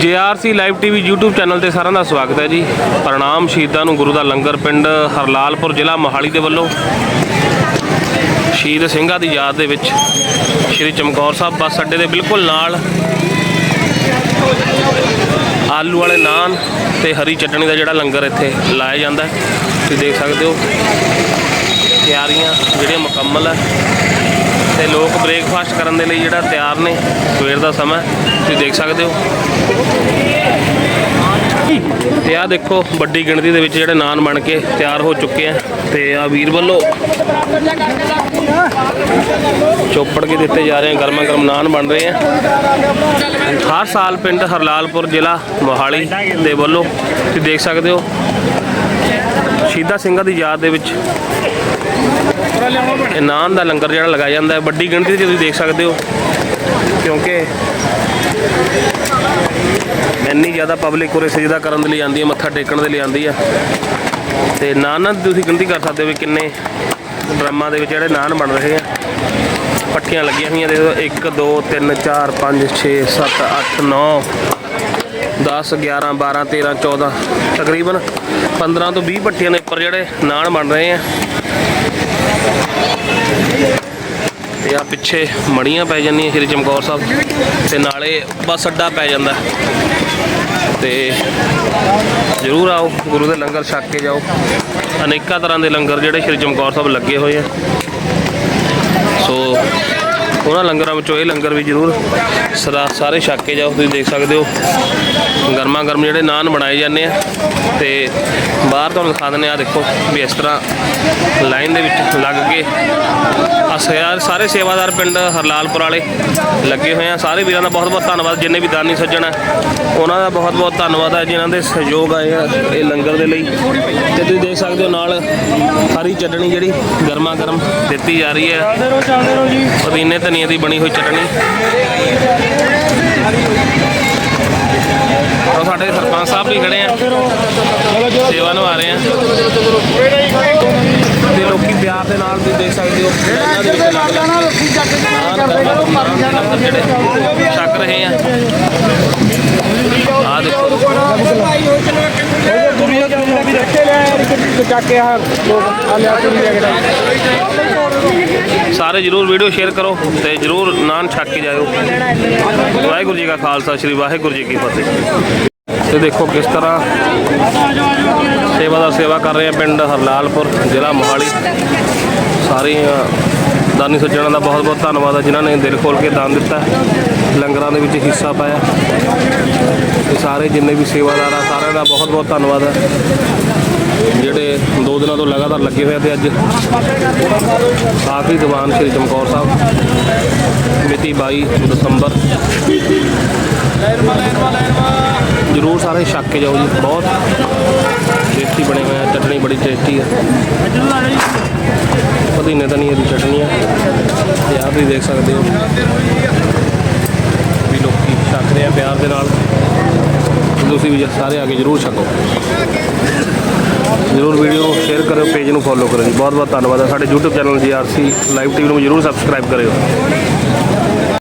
JRC live TV YouTube channel ਤੇ ਸਾਰਿਆਂ ਦਾ ਸਵਾਗਤ ਹੈ ਜੀ। ਪ੍ਰਣਾਮ ਸ਼ਹੀਦਾਂ ਨੂੰ ਗੁਰੂ ਦਾ ਲੰਗਰ ਪਿੰਡ ਹਰਲਾਲਪੁਰ ਜ਼ਿਲ੍ਹਾ ਮੋਹਾਲੀ ਦੇ ਵੱਲੋਂ। ਸ਼ਹੀਦ ਸਿੰਘਾਂ ਦੀ ਯਾਦ ਦੇ ਵਿੱਚ ਸ਼੍ਰੀ ਚਮਕੌਰ ਸਾਹਿਬ ਬੱਸ ਅੱਡੇ ਦੇ ਬਿਲਕੁਲ ਨਾਲ ਆਲੂ ਵਾਲੇ ਨਾਨ ਤੇ ਹਰੀ ਚਟਣੀ ਦਾ ਜਿਹੜਾ ਲੰਗਰ ਇੱਥੇ ਲਾਇਆ ਜਾਂਦਾ ਤੁਸੀਂ ਦੇਖ ਸਕਦੇ ਹੋ ਤਿਆਰੀਆਂ ਜਿਹੜੀਆਂ ਮੁਕੰਮਲ ਹੈ ਤੇ ਲੋਕ ਬ੍ਰੇਕਫਾਸਟ ਕਰਨ ਦੇ ਲਈ ਜਿਹੜਾ ਤਿਆਰ ਨੇ, ਸਵੇਰ ਦਾ ਸਮਾਂ ਤੁਸੀਂ ਦੇਖ ਸਕਦੇ ਹੋ। ਤੇ ਆ ਦੇਖੋ, ਵੱਡੀ ਗਿਣਤੀ ਦੇ ਵਿੱਚ ਜਿਹੜੇ ਨਾਨ ਬਣ ਕੇ ਤਿਆਰ ਹੋ ਚੁੱਕੇ ਆ। ਤੇ ਆ ਵੀਰ ਵੱਲੋਂ ਚੋਪੜ ਕੇ ਦਿੱਤੇ ਜਾ ਰਹੇ ਆ ਗਰਮਾ ਗਰਮ ਨਾਨ ਬਣ ਰਹੇ ਆ। ਹਰ ਸਾਲ ਪਿੰਡ ਹਰਲਾਲਪੁਰ ਜ਼ਿਲ੍ਹਾ ਮੋਹਾਲੀ ਦੇ ਵੱਲੋਂ ਤੁਸੀਂ ਦੇਖ ਸਕਦੇ ਹੋ, ਸ਼ਹੀਦਾਂ ਸਿੰਘਾਂ ਦੀ ਯਾਦ ਦੇ ਵਿੱਚ ਨਾਨ ਦਾ ਲੰਗਰ ਜਿਹੜਾ ਲਗਾਇਆ ਜਾਂਦਾ ਹੈ। ਵੱਡੀ ਗਿਣਤੀ 'ਚ ਤੁਸੀਂ ਦੇਖ ਸਕਦੇ ਹੋ, ਕਿਉਂਕਿ ਇੰਨੀ ਜ਼ਿਆਦਾ ਪਬਲਿਕ ਉਰੇ ਸਜਦਾ ਕਰਨ ਦੇ ਲਈ ਆਉਂਦੀ ਹੈ, ਮੱਥਾ ਟੇਕਣ ਦੇ ਲਈ ਆਉਂਦੀ ਹੈ। ਤੇ ਨਾਨਾਂ ਦੀ ਤੁਸੀਂ ਗਿਣਤੀ ਕਰ ਸਕਦੇ ਹੋ ਵੀ ਕਿੰਨੇ ਡਰਮਾਂ ਦੇ ਵਿੱਚ ਜਿਹੜੇ ਨਾਨ ਬਣ ਰਹੇ ਆ। ਪੱਟੀਆਂ ਲੱਗੀਆਂ ਹੋਈਆਂ, ਦੇਖੋ 1 2 3 4 5 6 7 8 9 10 11 12 13 14 ਤਕਰੀਬਨ 15 ਤੋਂ 20 ਪੱਟੀਆਂ ਦੇ ਉੱਪਰ ਜਿਹੜੇ ਨਾਨ ਬਣ ਰਹੇ ਆ। ਤੇ ਆ, ਪਿੱਛੇ ਮੜੀਆਂ ਪੈ ਜਾਂਦੀਆਂ ਸ਼੍ਰੀ ਚਮਕੌਰ ਸਾਹਿਬ ਤੇ ਨਾਲੇ ਬੱਸ ਅੱਡਾ ਪੈ ਜਾਂਦਾ। ਤੇ ਜ਼ਰੂਰ ਆਓ, ਗੁਰੂ ਦੇ ਲੰਗਰ ਛਕ ਕੇ ਜਾਓ। ਅਨੇਕਾਂ ਤਰ੍ਹਾਂ ਦੇ ਲੰਗਰ ਜਿਹੜੇ ਸ਼੍ਰੀ ਚਮਕੌਰ ਸਾਹਿਬ ਲੱਗੇ ਹੋਏ ਆ। ਸੋ ਉਹਨਾਂ ਲੰਗਰਾਂ ਵਿੱਚੋਂ ਇਹ ਲੰਗਰ ਵੀ ਜ਼ਰੂਰ ਸਦਾ ਸਾਰੇ ਛਕ ਕੇ ਜਾਓ, ਤੁਸੀਂ ਦੇਖ ਸਕਦੇ ਹੋ। ਗਰਮਾ ਗਰਮ ਜਿਹੜੇ ਨਾਨ ਬਣਾਏ ਜਾਂਦੇ ਆ ਤੇ ਬਾਹਰ ਤੁਹਾਨੂੰ ਦਿਖਾ ਦਿੰਦੇ ਆ ਦੇਖੋ ਵੀ ਇਸ ਤਰ੍ਹਾਂ ਲਾਈਨ ਦੇ ਵਿੱਚ ਲੱਗ ਕੇ ਆ ਸਿਆ- ਸਾਰੇ ਸੇਵਾਦਾਰ ਪਿੰਡ ਹਰਲਾਲਪੁਰ ਵਾਲੇ ਲੱਗੇ ਹੋਏ ਆ। ਸਾਰੇ ਵੀਰਾਂ ਦਾ ਬਹੁਤ ਬਹੁਤ ਧੰਨਵਾਦ ਜਿੰਨੇ ਵੀ ਦਾਨੀ ਸੱਜਣ ਆ ਉਹਨਾਂ ਦਾ ਬਹੁਤ ਬਹੁਤ ਧੰਨਵਾਦ ਹੈ ਜਿਨ੍ਹਾਂ ਦੇ ਸਹਿਯੋਗ ਆਏ ਆ ਇਹ ਲੰਗਰ ਦੇ ਲਈ। ਤੇ ਤੁਸੀਂ ਦੇਖ ਸਕਦੇ ਹੋ ਨਾਲ ਹਰੀ ਚਟਣੀ ਜਿਹੜੀ ਗਰਮਾ ਗਰਮ ਦਿੱਤੀ ਜਾ ਰਹੀ ਹੈ। ਪੁਦੀਨੇ ਧਨੀਏ ਦੀ ਬਣੀ ਹੋਈ ਚਟਣੀ। ਸਾਡੇ ਸਰਪੰਚ ਸਾਹਿਬ ਵੀ ਖੜੇ ਆ। ਸੇਵਾ ਨਿਭਾ ਰਹੇ ਆ। ਲੋਕੀ ਪਿਆਰ ਦੇ ਨਾਲ ਤੁਸੀਂ ਦੇਖ ਸਕਦੇ ਹੋ। ਇਹਨਾਂ ਦੇ ਵਿੱਚ ਲੱਗ ਲੱਗ ਕੇ ਜਿਹੜੇ ਛਕ ਰਹੇ ਆ। ਆ। ਦੇਖੋ। ਦੁਨੀਆ ਦੇ ਅੰਦਰ ਵੀ ਰੱਖੇ ਲੈ ਚੱਕ ਕੇ ਆ ਲੋਕ ਆ ਲਿਆ ਤੁਰੀ ਲੈ ਸਾਰੇ ਜਰੂਰ ਵੀਡੀਓ ਸ਼ੇਅਰ ਕਰੋ ਤੇ ਜਰੂਰ ਨਾਨ ਛਕ ਕੇ ਜਾਇਓ। ਵਾਹਿਗੁਰੂ ਜੀ ਕਾ ਖਾਲਸਾ ਸ੍ਰੀ ਵਾਹਿਗੁਰੂ ਜੀ ਕੀ ਫਤਿਹ। ਤੇ ਦੇਖੋ ਕਿਸ ਤਰ੍ਹਾਂ ਸੇਵਾ ਦਾ ਸੇਵਾ ਕਰ ਰਹੇ ਆ ਪਿੰਡ ਹਰਲਾਲਪੁਰ, ਜ਼ਿਲ੍ਹਾ ਮੋਹਾਲੀ। ਸਾਰੇ ਦਾਨੀ ਸੱਜਣਾਂ ਦਾ ਬਹੁਤ ਬਹੁਤ ਧੰਨਵਾਦ ਹੈ ਜਿਨ੍ਹਾਂ ਨੇ ਦਿਲ ਖੋਲ ਕੇ ਦਾਨ ਦਿੱਤਾ ਲੰਗਰਾਂ ਦੇ ਵਿੱਚ ਹਿੱਸਾ ਪਾਇਆ। ਤੇ ਸਾਰੇ ਜਿੰਨੇ ਵੀ ਸੇਵਾਦਾਰ ਆ, ਸਾਰਿਆਂ ਦਾ ਬਹੁਤ ਬਹੁਤ ਧੰਨਵਾਦ ਹੈ ਜਿਹੜੇ ਦੋ ਦਿਨਾਂ ਤੋਂ ਲਗਾਤਾਰ ਲੱਗੇ ਹੋਏ ਆ ਤੇ ਅੱਜ ਆਖਰੀ ਦੀਵਾਨ ਸ਼੍ਰੀ ਚਮਕੌਰ ਸਾਹਿਬ, ਮਿਤੀ 22 ਦਸੰਬਰ। ਸਾਰੇ ਛੱਕ ਕੇ ਜਾਓ ਜੀ, ਬਹੁਤ। ਟੇਸਟੀ ਬਣੇ ਹੋਏ ਆ, ਚਟਣੀ ਬੜੀ ਟੇਸਟੀ ਆ। ਪੁਦੀਨੇ ਧਨੀਏ ਦੀ ਚਟਣੀ ਆ। ਤੇ ਆਹ ਵੀ ਦੇਖ ਸਕਦੇ ਹੋ। ਵੀ ਲੋਕੀ ਛੱਕ ਰਹੇ ਆ ਪਿਆਰ ਦੇ ਨਾਲ। ਤੁਸੀਂ ਵੀ ਸਾਰੇ ਆ ਕੇ ਜਰੂਰ ਛਕੋ। ਜਰੂਰ ਵੀਡੀਓ ਸ਼ੇਅਰ ਕਰਿਓ ਪੇਜ ਨੂੰ ਫੋਲੋ ਕਰਿਓ ਜੀ। ਬਹੁਤ ਬਹੁਤ ਧੰਨਵਾਦ ਹੈ ਸਾਡੇ YouTube channel GRC live TV ਨੂੰ ਜਰੂਰ ਸਬਸਕ੍ਰਾਈਬ ਕਰਿਓ।